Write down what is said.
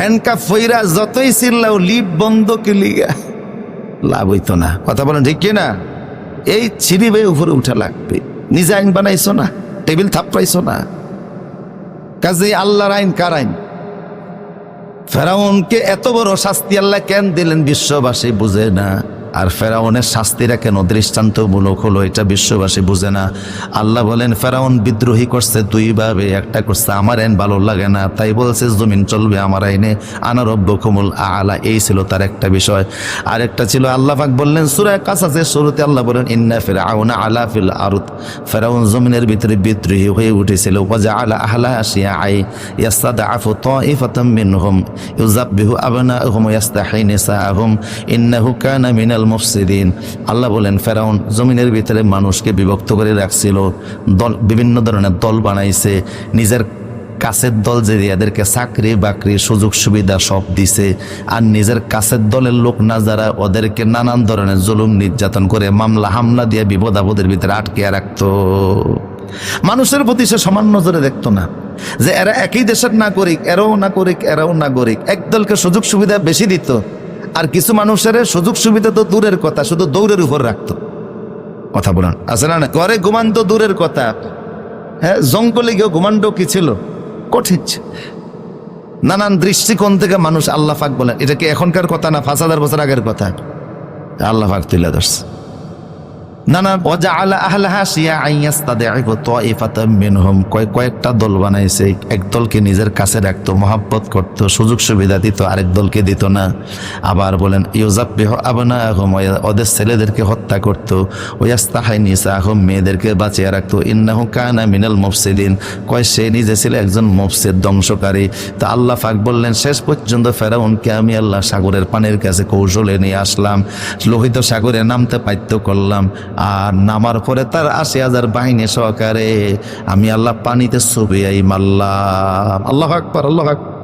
Handcuff ফইরা যতই চিল্লাও, lip বন্ধ কে লিগা। লাভ হইতো না। কথা বলেন ঠিক না এই ছিঁড়ি বেয়ে উপরে উঠা লাগবে। নিজে আইন বানাইছো না, টেবিল থাপড়াইছো না। কাজে আল্লাহর আইন কার আইন? ফেরাউনকে এত বড় শাস্তি আল্লাহ কেন দিলেন, বিশ্ববাসী বুঝে না। আর ফেরাউনের শাস্তিরা কেন দৃষ্টান্তমূলক হলো এটা বিশ্ববাসী বুঝে না। আল্লাহ বলেন, ফেরাউন বিদ্রোহী করছে দুইভাবে একটা করছে আমার আইন ভালো লাগে না, তাই বলছে, জমিন চলবে আমার আইনে আনারব্য কমুল আলা। এই ছিল তার একটা বিষয়। আরেকটা ছিল, আল্লাহ পাক বললেন সুরায় কাছাছে শুরুতে আল্লাহ বলেন, ইন্না ফের আউনা আলা ফিল আরুত ফেরাউন জমিনের ভিতরে বিদ্রোহী হয়ে উঠেছিল। ওয়াজা আলা আহলা আসিয়া আই ইয়াস্তাদা আফু তাইফাতাম মিনহুম ইউজাব্বিহু আবনাহুম ওয়াস্তাহি নিসাআহুম। ইন্নাহু কানা মিনাল মুফসিদিন। আল্লাহ বলেন, ফেরাউন জমিনের ভিতরে মানুষকে বিভক্ত করে রাখছিল, দল বিভিন্ন ধরনের দল বানাইছে, নিজের কাছের দল যে এদেরকে চাকরি বাকরি সুযোগ সুবিধা সব দিছে, আর নিজের কাছের দলের লোক না যারা ওদেরকে নানান ধরনের জুলুম, নির্যাতন করে মামলা, হামলা দিয়ে বিপদ আপদের ভিতরে আটকে রাখতো। মানুষের প্রতি সে সমান নজরে দেখতো না, যে এরা একই দেশের নাগরিক, এরাও নাগরিক এরাও নাগরিক। একদলকে সুযোগ সুবিধা বেশি দিত আর কিছু মানুষের সুযোগ সুবিধা তো দূরের কথা, শুধু দৌড়ের উপর রাখতো। কথা বলেন। আছে না ঘরে ঘুমান তো দূরের কথা। হ্যাঁ জঙ্গলে গিয়ে ঘুমান্ড কি ছিল? কঠিন নানান দৃষ্টিকোণ থেকে মানুষ আল্লাহ পাক বলেন, এটা কি এখনকার কথা না পাঁচ হাজার বছর আগের কথা? আল্লাহ পাক তুলে ধরছে। আলা তাদের কয়েকটা দল বানাইছে নিজের কাছে সুযোগ সুবিধা দিত, আরেক দলকে দিত না। আবার বলেন ওদের ছেলেদেরকে হত্যা করতো নিসা মেয়েদেরকে বাঁচিয়ে রাখতো। ইন্নাহু কানা মিনাল মুফসিদিন। কয়, সে নিজে ছিল একজন মুফসিদ, ধ্বংসকারী। তা আল্লাহ পাক বললেন, শেষ পর্যন্ত ফেরাউনকে আমি আল্লাহ সাগরের পানির কাছে কৌশলে নিয়ে আসলাম। লোহিত সাগরে নামতে বাধ্য করলাম। আর নামার পরে তার আশি হাজার বাহিনী সহকারে আমি আল্লাহ পানিতে ছবি আই মাল্লাম আল্লাহ আকবর আল্লাহ আকবর।